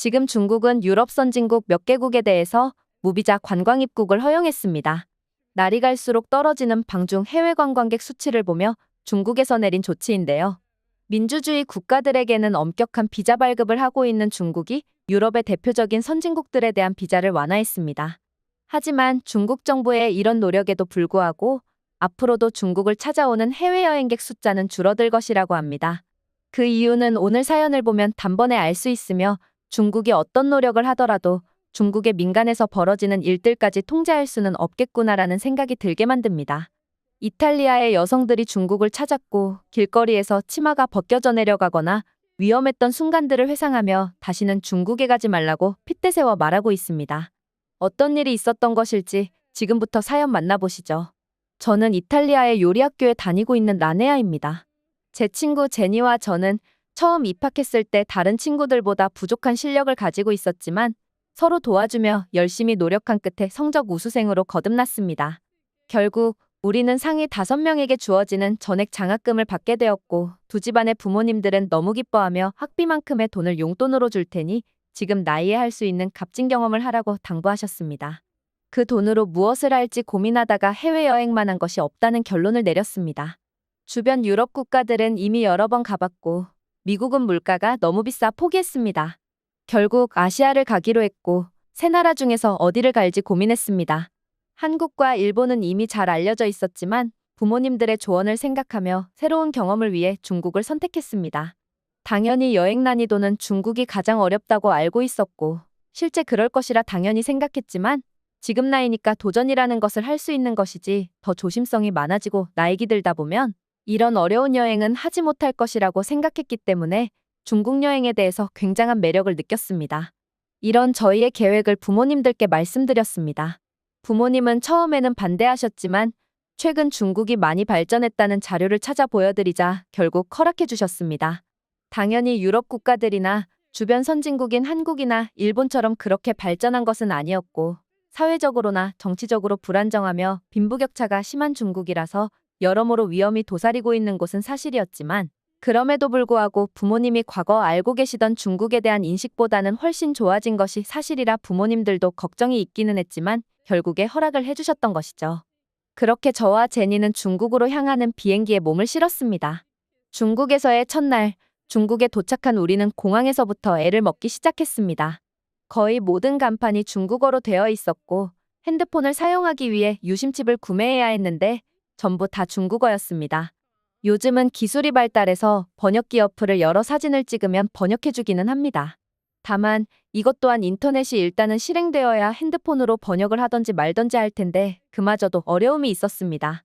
지금 중국은 유럽 선진국 몇 개국에 대해서 무비자 관광 입국을 허용했습니다. 날이 갈수록 떨어지는 방중 해외 관광객 수치를 보며 중국에서 내린 조치인데요. 민주주의 국가들에게는 엄격한 비자 발급을 하고 있는 중국이 유럽의 대표적인 선진국들에 대한 비자를 완화했습니다. 하지만 중국 정부의 이런 노력에도 불구하고 앞으로도 중국을 찾아오는 해외여행객 숫자는 줄어들 것이라고 합니다. 그 이유는 오늘 사연을 보면 단번에 알 수 있으며 중국이 어떤 노력을 하더라도 중국의 민간에서 벌어지는 일들까지 통제할 수는 없겠구나라는 생각이 들게 만듭니다. 이탈리아의 여성들이 중국을 찾았고 길거리에서 치마가 벗겨져 내려가거나 위험했던 순간들을 회상하며 다시는 중국에 가지 말라고 핏대 세워 말하고 있습니다. 어떤 일이 있었던 것일지 지금부터 사연 만나보시죠. 저는 이탈리아의 요리학교에 다니고 있는 라네아입니다. 제 친구 제니와 저는 처음 입학했을 때 다른 친구들보다 부족한 실력을 가지고 있었지만 서로 도와주며 열심히 노력한 끝에 성적 우수생으로 거듭났습니다. 결국 우리는 상위 5명에게 주어지는 전액 장학금을 받게 되었고 두 집안의 부모님들은 너무 기뻐하며 학비만큼의 돈을 용돈으로 줄 테니 지금 나이에 할 수 있는 값진 경험을 하라고 당부하셨습니다. 그 돈으로 무엇을 할지 고민하다가 해외여행만 한 것이 없다는 결론을 내렸습니다. 주변 유럽 국가들은 이미 여러 번 가봤고 미국은 물가가 너무 비싸 포기했습니다. 결국 아시아를 가기로 했고 세 나라 중에서 어디를 갈지 고민했습니다. 한국과 일본은 이미 잘 알려져 있었지만 부모님들의 조언을 생각하며 새로운 경험을 위해 중국을 선택했습니다. 당연히 여행 난이도는 중국이 가장 어렵다고 알고 있었고 실제 그럴 것이라 당연히 생각했지만 지금 나이니까 도전이라는 것을 할 수 있는 것이지 더 조심성이 많아지고 나이기 들다 보면 이런 어려운 여행은 하지 못할 것이라고 생각했기 때문에 중국 여행에 대해서 굉장한 매력을 느꼈습니다. 이런 저희의 계획을 부모님들께 말씀드렸습니다. 부모님은 처음에는 반대하셨지만 최근 중국이 많이 발전했다는 자료를 찾아 보여드리자 결국 허락해 주셨습니다. 당연히 유럽 국가들이나 주변 선진국인 한국이나 일본처럼 그렇게 발전한 것은 아니었고 사회적으로나 정치적으로 불안정하며 빈부격차가 심한 중국이라서 여러모로 위험이 도사리고 있는 곳은 사실이었지만 그럼에도 불구하고 부모님이 과거 알고 계시던 중국에 대한 인식보다는 훨씬 좋아진 것이 사실이라 부모님들도 걱정이 있기는 했지만 결국에 허락을 해주셨던 것이죠. 그렇게 저와 제니는 중국으로 향하는 비행기에 몸을 실었습니다. 중국에서의 첫날, 중국에 도착한 우리는 공항에서부터 애를 먹기 시작했습니다. 거의 모든 간판이 중국어로 되어 있었고 핸드폰을 사용하기 위해 유심칩을 구매해야 했는데 전부 다 중국어였습니다. 요즘은 기술이 발달해서 번역기 어플을 열어 사진을 찍으면 번역해주기는 합니다. 다만 이것 또한 인터넷이 일단은 실행되어야 핸드폰으로 번역을 하던지 말던지 할 텐데 그마저도 어려움이 있었습니다.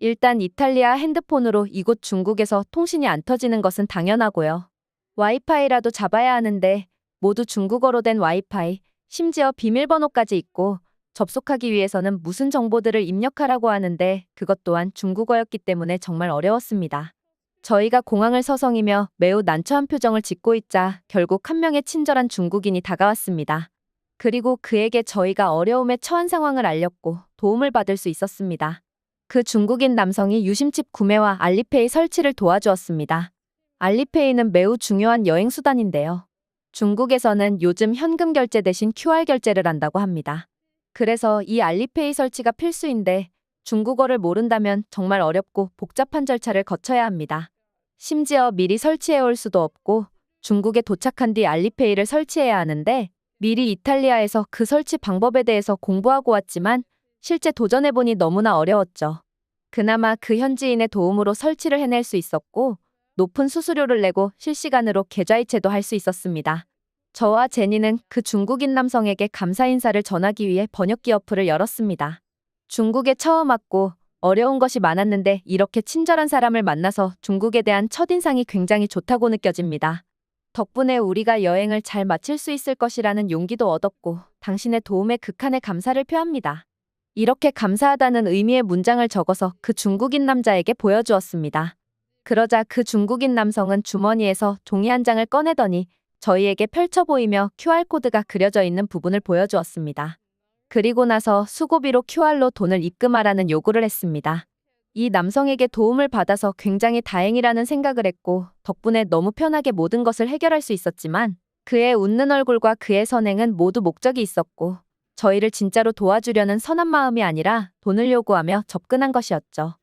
일단 이탈리아 핸드폰으로 이곳 중국에서 통신이 안 터지는 것은 당연하고요. 와이파이라도 잡아야 하는데 모두 중국어로 된 와이파이, 심지어 비밀번호까지 있고 접속하기 위해서는 무슨 정보들을 입력하라고 하는데 그것 또한 중국어였기 때문에 정말 어려웠습니다. 저희가 공항을 서성이며 매우 난처한 표정을 짓고 있자 결국 한 명의 친절한 중국인이 다가왔습니다. 그리고 그에게 저희가 어려움에 처한 상황을 알렸고 도움을 받을 수 있었습니다. 그 중국인 남성이 유심칩 구매와 알리페이 설치를 도와주었습니다. 알리페이는 매우 중요한 여행 수단인데요. 중국에서는 요즘 현금 결제 대신 QR 결제를 한다고 합니다. 그래서 이 알리페이 설치가 필수인데 중국어를 모른다면 정말 어렵고 복잡한 절차를 거쳐야 합니다. 심지어 미리 설치해 올 수도 없고 중국에 도착한 뒤 알리페이를 설치해야 하는데 미리 이탈리아에서 그 설치 방법에 대해서 공부하고 왔지만 실제 도전해보니 너무나 어려웠죠. 그나마 그 현지인의 도움으로 설치를 해낼 수 있었고 높은 수수료를 내고 실시간으로 계좌이체도 할 수 있었습니다. 저와 제니는 그 중국인 남성에게 감사 인사를 전하기 위해 번역기 어플을 열었습니다. 중국에 처음 왔고 어려운 것이 많았는데 이렇게 친절한 사람을 만나서 중국에 대한 첫인상이 굉장히 좋다고 느껴집니다. 덕분에 우리가 여행을 잘 마칠 수 있을 것이라는 용기도 얻었고 당신의 도움에 극한의 감사를 표합니다. 이렇게 감사하다는 의미의 문장을 적어서 그 중국인 남자에게 보여주었습니다. 그러자 그 중국인 남성은 주머니에서 종이 한 장을 꺼내더니 저희에게 펼쳐 보이며 QR코드가 그려져 있는 부분을 보여주었습니다. 그리고 나서 수고비로 QR로 돈을 입금하라는 요구를 했습니다. 이 남성에게 도움을 받아서 굉장히 다행이라는 생각을 했고 덕분에 너무 편하게 모든 것을 해결할 수 있었지만 그의 웃는 얼굴과 그의 선행은 모두 목적이 있었고, 저희를 진짜로 도와주려는 선한 마음이 아니라 돈을 요구하며 접근한 것이었죠.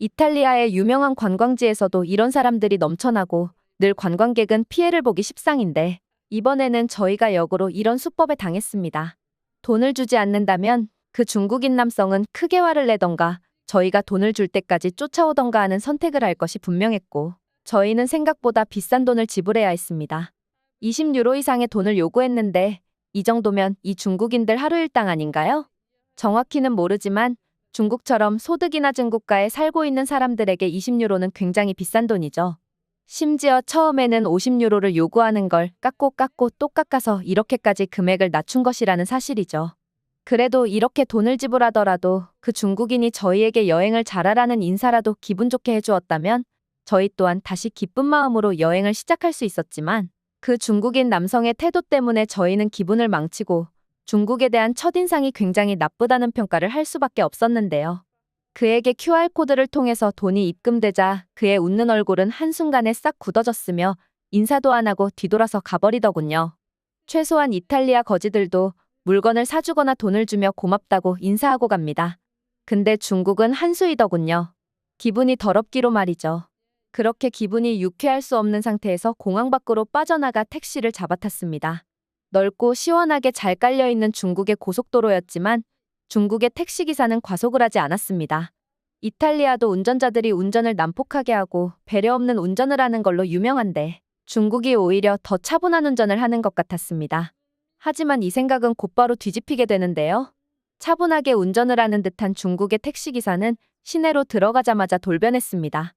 이탈리아의 유명한 관광지에서도 이런 사람들이 넘쳐나고 늘 관광객은 피해를 보기 십상인데 이번에는 저희가 역으로 이런 수법에 당했습니다. 돈을 주지 않는다면 그 중국인 남성은 크게 화를 내던가 저희가 돈을 줄 때까지 쫓아오던가 하는 선택을 할 것이 분명했고 저희는 생각보다 비싼 돈을 지불해야 했습니다. 20유로 이상의 돈을 요구했는데 이 정도면 이 중국인들 하루 일당 아닌가요? 정확히는 모르지만 중국처럼 소득이 낮은 국가에 살고 있는 사람들에게 20유로는 굉장히 비싼 돈이죠. 심지어 처음에는 50유로를 요구하는 걸 깎고 깎고 또 깎아서 이렇게까지 금액을 낮춘 것이라는 사실이죠. 그래도 이렇게 돈을 지불하더라도 그 중국인이 저희에게 여행을 잘하라는 인사라도 기분 좋게 해주었다면 저희 또한 다시 기쁜 마음으로 여행을 시작할 수 있었지만 그 중국인 남성의 태도 때문에 저희는 기분을 망치고 중국에 대한 첫인상이 굉장히 나쁘다는 평가를 할 수밖에 없었는데요. 그에게 QR코드를 통해서 돈이 입금되자 그의 웃는 얼굴은 한순간에 싹 굳어졌으며 인사도 안 하고 뒤돌아서 가버리더군요. 최소한 이탈리아 거지들도 물건을 사주거나 돈을 주며 고맙다고 인사하고 갑니다. 근데 중국은 한수이더군요. 기분이 더럽기로 말이죠. 그렇게 기분이 유쾌할 수 없는 상태에서 공항 밖으로 빠져나가 택시를 잡아탔습니다. 넓고 시원하게 잘 깔려있는 중국의 고속도로였지만 중국의 택시기사는 과속을 하지 않았습니다. 이탈리아도 운전자들이 운전을 난폭하게 하고 배려 없는 운전을 하는 걸로 유명한데 중국이 오히려 더 차분한 운전을 하는 것 같았습니다. 하지만 이 생각은 곧바로 뒤집히게 되는데요. 차분하게 운전을 하는 듯한 중국의 택시기사는 시내로 들어가자마자 돌변했습니다.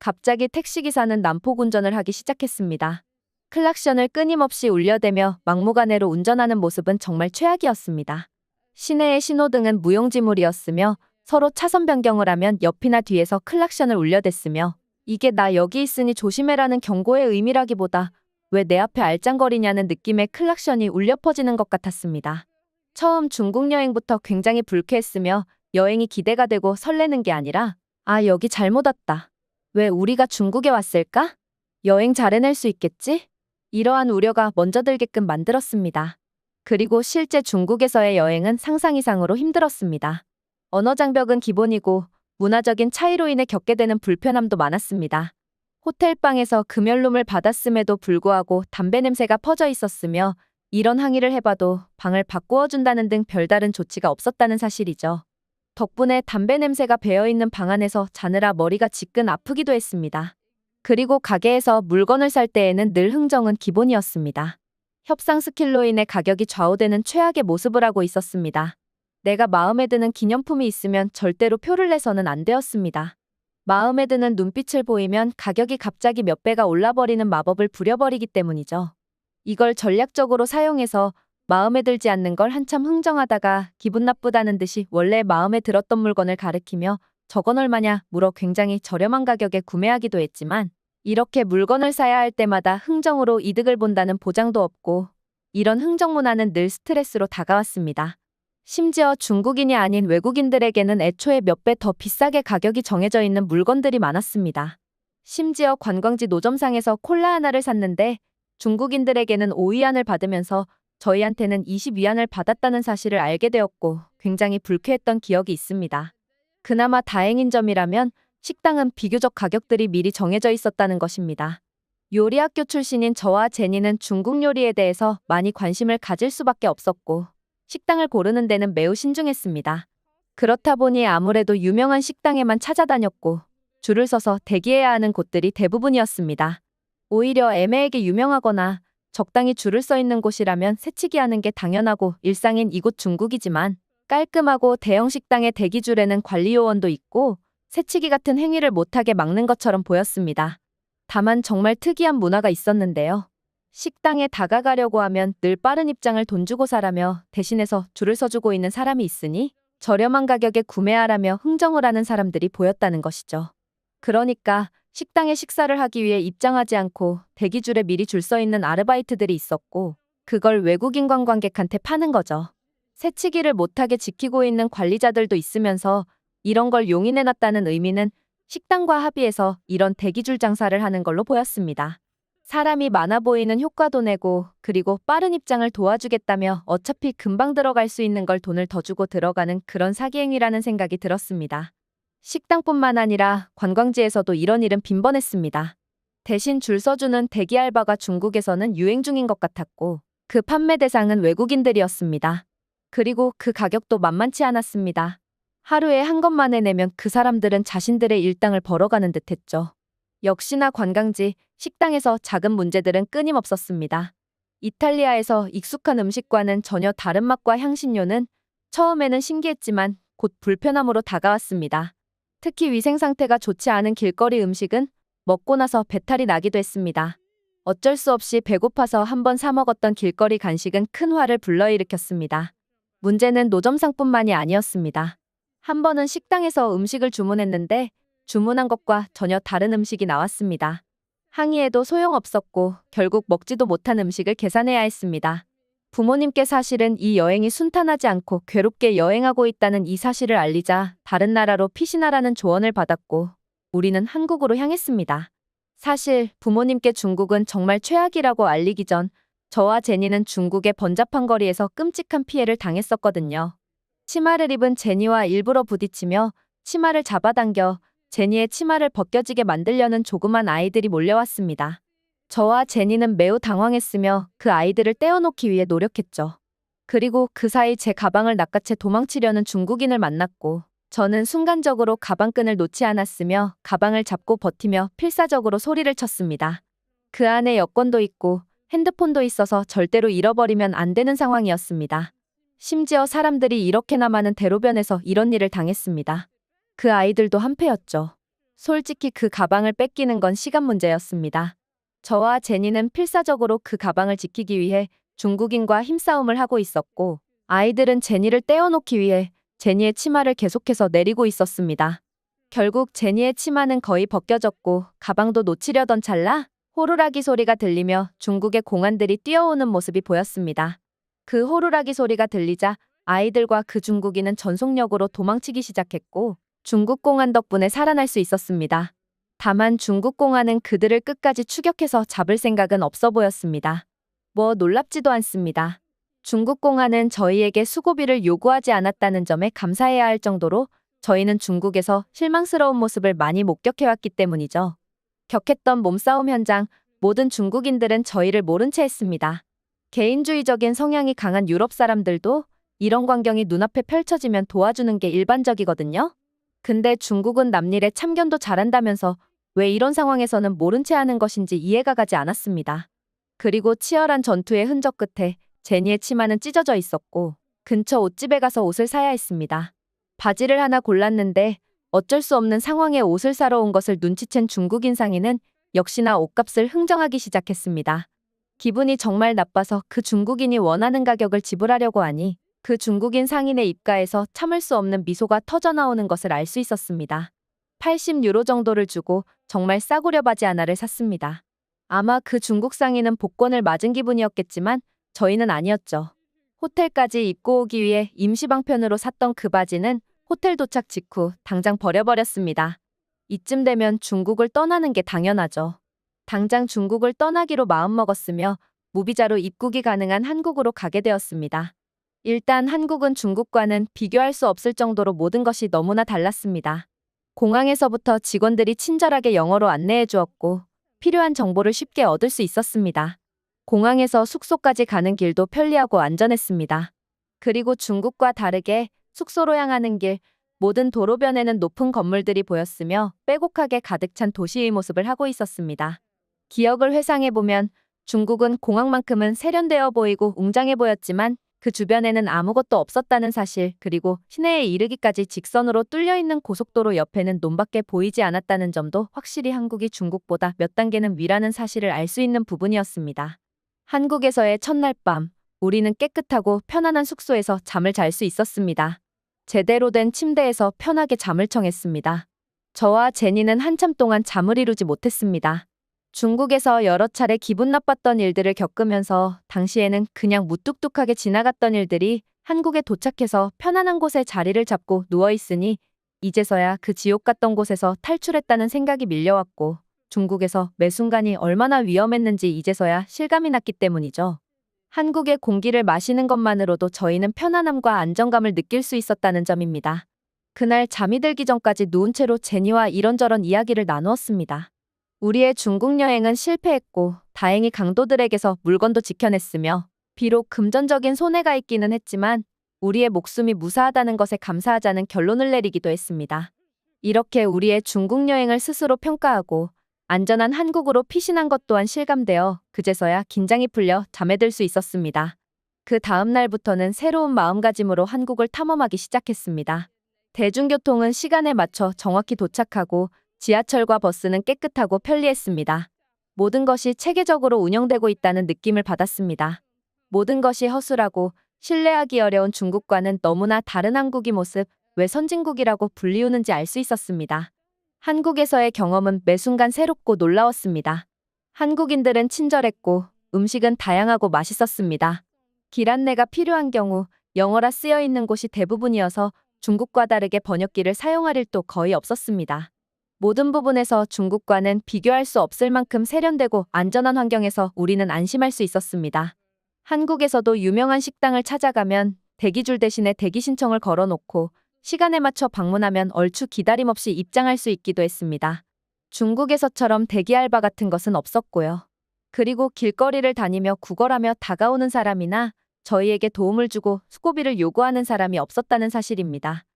갑자기 택시기사는 난폭 운전을 하기 시작했습니다. 클락션을 끊임없이 울려대며 막무가내로 운전하는 모습은 정말 최악이었습니다. 시내의 신호등은 무용지물이었으며 서로 차선 변경을 하면 옆이나 뒤에서 클락션을 울려댔으며 이게 나 여기 있으니 조심해라는 경고의 의미라기보다 왜 내 앞에 알짱거리냐는 느낌의 클락션이 울려 퍼지는 것 같았습니다. 처음 중국 여행부터 굉장히 불쾌했으며 여행이 기대가 되고 설레는 게 아니라 아 여기 잘못 왔다. 왜 우리가 중국에 왔을까? 여행 잘 해낼 수 있겠지? 이러한 우려가 먼저 들게끔 만들었습니다. 그리고 실제 중국에서의 여행은 상상 이상으로 힘들었습니다. 언어 장벽은 기본이고 문화적인 차이로 인해 겪게 되는 불편함도 많았습니다. 호텔방에서 금연룸을 받았음에도 불구하고 담배 냄새가 퍼져 있었으며 이런 항의를 해봐도 방을 바꾸어 준다는 등 별다른 조치가 없었다는 사실이죠. 덕분에 담배 냄새가 배어있는 방 안에서 자느라 머리가 지끈 아프기도 했습니다. 그리고 가게에서 물건을 살 때에는 늘 흥정은 기본이었습니다. 협상 스킬로 인해 가격이 좌우되는 최악의 모습을 하고 있었습니다. 내가 마음에 드는 기념품이 있으면 절대로 표를 내서는 안 되었습니다. 마음에 드는 눈빛을 보이면 가격이 갑자기 몇 배가 올라버리는 마법을 부려버리기 때문이죠. 이걸 전략적으로 사용해서 마음에 들지 않는 걸 한참 흥정하다가 기분 나쁘다는 듯이 원래 마음에 들었던 물건을 가리키며 저건 얼마냐 물어 굉장히 저렴한 가격에 구매하기도 했지만 이렇게 물건을 사야 할 때마다 흥정으로 이득을 본다는 보장도 없고 이런 흥정 문화는 늘 스트레스로 다가왔습니다. 심지어 중국인이 아닌 외국인들에게는 애초에 몇 배 더 비싸게 가격이 정해져 있는 물건들이 많았습니다. 심지어 관광지 노점상에서 콜라 하나를 샀는데 중국인들에게는 5위안을 받으면서 저희한테는 20위안을 받았다는 사실을 알게 되었고 굉장히 불쾌했던 기억이 있습니다. 그나마 다행인 점이라면 식당은 비교적 가격들이 미리 정해져 있었다는 것입니다. 요리학교 출신인 저와 제니는 중국 요리에 대해서 많이 관심을 가질 수밖에 없었고 식당을 고르는 데는 매우 신중했습니다. 그렇다 보니 아무래도 유명한 식당에만 찾아다녔고 줄을 서서 대기해야 하는 곳들이 대부분이었습니다. 오히려 애매하게 유명하거나 적당히 줄을 서 있는 곳이라면 새치기 하는 게 당연하고 일상인 이곳 중국이지만 깔끔하고 대형 식당의 대기줄에는 관리 요원도 있고 새치기 같은 행위를 못하게 막는 것처럼 보였습니다. 다만 정말 특이한 문화가 있었는데요. 식당에 다가가려고 하면 늘 빠른 입장을 돈 주고 사라며 대신해서 줄을 서주고 있는 사람이 있으니 저렴한 가격에 구매하라며 흥정을 하는 사람들이 보였다는 것이죠. 그러니까 식당에 식사를 하기 위해 입장하지 않고 대기줄에 미리 줄 서 있는 아르바이트들이 있었고 그걸 외국인 관광객한테 파는 거죠. 새치기를 못하게 지키고 있는 관리자들도 있으면서 이런 걸 용인해놨다는 의미는 식당과 합의해서 이런 대기줄 장사를 하는 걸로 보였습니다. 사람이 많아 보이는 효과도 내고 그리고 빠른 입장을 도와주겠다며 어차피 금방 들어갈 수 있는 걸 돈을 더 주고 들어가는 그런 사기행위라는 생각이 들었습니다. 식당뿐만 아니라 관광지에서도 이런 일은 빈번했습니다. 대신 줄 서주는 대기 알바가 중국에서는 유행 중인 것 같았고 그 판매 대상은 외국인들이었습니다. 그리고 그 가격도 만만치 않았습니다. 하루에 한 것만에 내면 그 사람들은 자신들의 일당을 벌어가는 듯했죠. 역시나 관광지, 식당에서 작은 문제들은 끊임없었습니다. 이탈리아에서 익숙한 음식과는 전혀 다른 맛과 향신료는 처음에는 신기했지만 곧 불편함으로 다가왔습니다. 특히 위생 상태가 좋지 않은 길거리 음식은 먹고 나서 배탈이 나기도 했습니다. 어쩔 수 없이 배고파서 한번 사 먹었던 길거리 간식은 큰 화를 불러일으켰습니다. 문제는 노점상뿐만이 아니었습니다. 한 번은 식당에서 음식을 주문했는데 주문한 것과 전혀 다른 음식이 나왔습니다. 항의해도 소용없었고 결국 먹지도 못한 음식을 계산해야 했습니다. 부모님께 사실은 이 여행이 순탄하지 않고 괴롭게 여행하고 있다는 이 사실을 알리자 다른 나라로 피신하라는 조언을 받았고 우리는 한국으로 향했습니다. 사실 부모님께 중국은 정말 최악이라고 알리기 전 저와 제니는 중국의 번잡한 거리에서 끔찍한 피해를 당했었거든요. 치마를 입은 제니와 일부러 부딪히며 치마를 잡아당겨 제니의 치마를 벗겨지게 만들려는 조그만 아이들이 몰려왔습니다. 저와 제니는 매우 당황했으며 그 아이들을 떼어놓기 위해 노력했죠. 그리고 그 사이 제 가방을 낚아채 도망치려는 중국인을 만났고 저는 순간적으로 가방끈을 놓지 않았으며 가방을 잡고 버티며 필사적으로 소리를 쳤습니다. 그 안에 여권도 있고 핸드폰도 있어서 절대로 잃어버리면 안 되는 상황이었습니다. 심지어 사람들이 이렇게나 많은 대로변에서 이런 일을 당했습니다. 그 아이들도 한패였죠. 솔직히 그 가방을 뺏기는 건 시간 문제였습니다. 저와 제니는 필사적으로 그 가방을 지키기 위해 중국인과 힘싸움을 하고 있었고 아이들은 제니를 떼어놓기 위해 제니의 치마를 계속해서 내리고 있었습니다. 결국 제니의 치마는 거의 벗겨졌고 가방도 놓치려던 찰나 호루라기 소리가 들리며 중국의 공안들이 뛰어오는 모습이 보였습니다. 그 호루라기 소리가 들리자 아이들과 그 중국인은 전속력으로 도망치기 시작했고 중국 공안 덕분에 살아날 수 있었습니다. 다만 중국 공안은 그들을 끝까지 추격해서 잡을 생각은 없어 보였습니다. 뭐 놀랍지도 않습니다. 중국 공안은 저희에게 수고비를 요구하지 않았다는 점에 감사해야 할 정도로 저희는 중국에서 실망스러운 모습을 많이 목격해왔기 때문이죠. 격했던 몸싸움 현장, 모든 중국인들은 저희를 모른 채 했습니다. 개인주의적인 성향이 강한 유럽 사람들도 이런 광경이 눈앞에 펼쳐지면 도와주는 게 일반적이거든요. 근데 중국은 남일에 참견도 잘한다면서 왜 이런 상황에서는 모른 채 하는 것인지 이해가 가지 않았습니다. 그리고 치열한 전투의 흔적 끝에 제니의 치마는 찢어져 있었고 근처 옷집에 가서 옷을 사야 했습니다. 바지를 하나 골랐는데 어쩔 수 없는 상황에 옷을 사러 온 것을 눈치챈 중국인 상인은 역시나 옷값을 흥정하기 시작했습니다. 기분이 정말 나빠서 그 중국인이 원하는 가격을 지불하려고 하니 그 중국인 상인의 입가에서 참을 수 없는 미소가 터져나오는 것을 알 수 있었습니다. 80유로 정도를 주고 정말 싸구려 바지 하나를 샀습니다. 아마 그 중국 상인은 복권을 맞은 기분이었겠지만 저희는 아니었죠. 호텔까지 입고 오기 위해 임시방편으로 샀던 그 바지는 호텔 도착 직후 당장 버려버렸습니다. 이쯤 되면 중국을 떠나는 게 당연하죠. 당장 중국을 떠나기로 마음먹었으며 무비자로 입국이 가능한 한국으로 가게 되었습니다. 일단 한국은 중국과는 비교할 수 없을 정도로 모든 것이 너무나 달랐습니다. 공항에서부터 직원들이 친절하게 영어로 안내해 주었고 필요한 정보를 쉽게 얻을 수 있었습니다. 공항에서 숙소까지 가는 길도 편리하고 안전했습니다. 그리고 중국과 다르게 숙소로 향하는 길, 모든 도로변에는 높은 건물들이 보였으며 빼곡하게 가득 찬 도시의 모습을 하고 있었습니다. 기억을 회상해보면 중국은 공항만큼은 세련되어 보이고 웅장해 보였지만 그 주변에는 아무것도 없었다는 사실, 그리고 시내에 이르기까지 직선으로 뚫려 있는 고속도로 옆에는 논밖에 보이지 않았다는 점도 확실히 한국이 중국보다 몇 단계는 위라는 사실을 알 수 있는 부분이었습니다. 한국에서의 첫날 밤, 우리는 깨끗하고 편안한 숙소에서 잠을 잘 수 있었습니다. 제대로 된 침대에서 편하게 잠을 청했습니다. 저와 제니는 한참 동안 잠을 이루지 못했습니다. 중국에서 여러 차례 기분 나빴던 일들을 겪으면서 당시에는 그냥 무뚝뚝하게 지나갔던 일들이 한국에 도착해서 편안한 곳에 자리를 잡고 누워 있으니 이제서야 그 지옥 같던 곳에서 탈출했다는 생각이 밀려왔고 중국에서 매 순간이 얼마나 위험했는지 이제서야 실감이 났기 때문이죠. 한국의 공기를 마시는 것만으로도 저희는 편안함과 안정감을 느낄 수 있었다는 점입니다. 그날 잠이 들기 전까지 누운 채로 제니와 이런저런 이야기를 나누었습니다. 우리의 중국 여행은 실패했고 다행히 강도들에게서 물건도 지켜냈으며 비록 금전적인 손해가 있기는 했지만 우리의 목숨이 무사하다는 것에 감사하자는 결론을 내리기도 했습니다. 이렇게 우리의 중국 여행을 스스로 평가하고 안전한 한국으로 피신한 것 또한 실감되어 그제서야 긴장이 풀려 잠에 들 수 있었습니다. 그 다음 날부터는 새로운 마음가짐으로 한국을 탐험하기 시작했습니다. 대중교통은 시간에 맞춰 정확히 도착하고 지하철과 버스는 깨끗하고 편리했습니다. 모든 것이 체계적으로 운영되고 있다는 느낌을 받았습니다. 모든 것이 허술하고 신뢰하기 어려운 중국과는 너무나 다른 한국의 모습, 왜 선진국이라고 불리우는지 알 수 있었습니다. 한국에서의 경험은 매 순간 새롭고 놀라웠습니다. 한국인들은 친절했고 음식은 다양하고 맛있었습니다. 길 안내가 필요한 경우 영어라 쓰여 있는 곳이 대부분이어서 중국과 다르게 번역기를 사용할 일도 거의 없었습니다. 모든 부분에서 중국과는 비교할 수 없을 만큼 세련되고 안전한 환경에서 우리는 안심할 수 있었습니다. 한국에서도 유명한 식당을 찾아가면 대기줄 대신에 대기 신청을 걸어놓고 시간에 맞춰 방문하면 얼추 기다림 없이 입장할 수 있기도 했습니다. 중국에서처럼 대기 알바 같은 것은 없었고요. 그리고 길거리를 다니며 구걸하며 다가오는 사람이나 저희에게 도움을 주고 수고비를 요구하는 사람이 없었다는 사실입니다.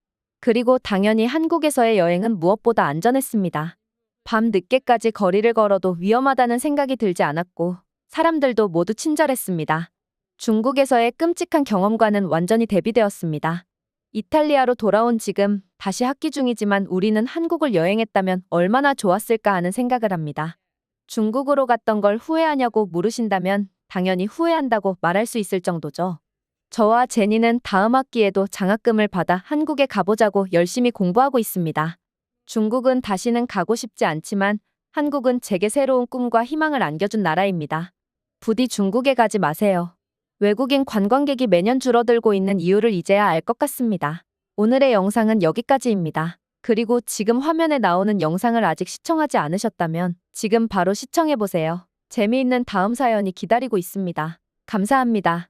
그리고 당연히 한국에서의 여행은 무엇보다 안전했습니다. 밤 늦게까지 거리를 걸어도 위험하다는 생각이 들지 않았고 사람들도 모두 친절했습니다. 중국에서의 끔찍한 경험과는 완전히 대비되었습니다. 이탈리아로 돌아온 지금 다시 학기 중이지만 우리는 한국을 여행했다면 얼마나 좋았을까 하는 생각을 합니다. 중국으로 갔던 걸 후회하냐고 물으신다면 당연히 후회한다고 말할 수 있을 정도죠. 저와 제니는 다음 학기에도 장학금을 받아 한국에 가보자고 열심히 공부하고 있습니다. 중국은 다시는 가고 싶지 않지만 한국은 제게 새로운 꿈과 희망을 안겨준 나라입니다. 부디 중국에 가지 마세요. 외국인 관광객이 매년 줄어들고 있는 이유를 이제야 알 것 같습니다. 오늘의 영상은 여기까지입니다. 그리고 지금 화면에 나오는 영상을 아직 시청하지 않으셨다면 지금 바로 시청해보세요. 재미있는 다음 사연이 기다리고 있습니다. 감사합니다.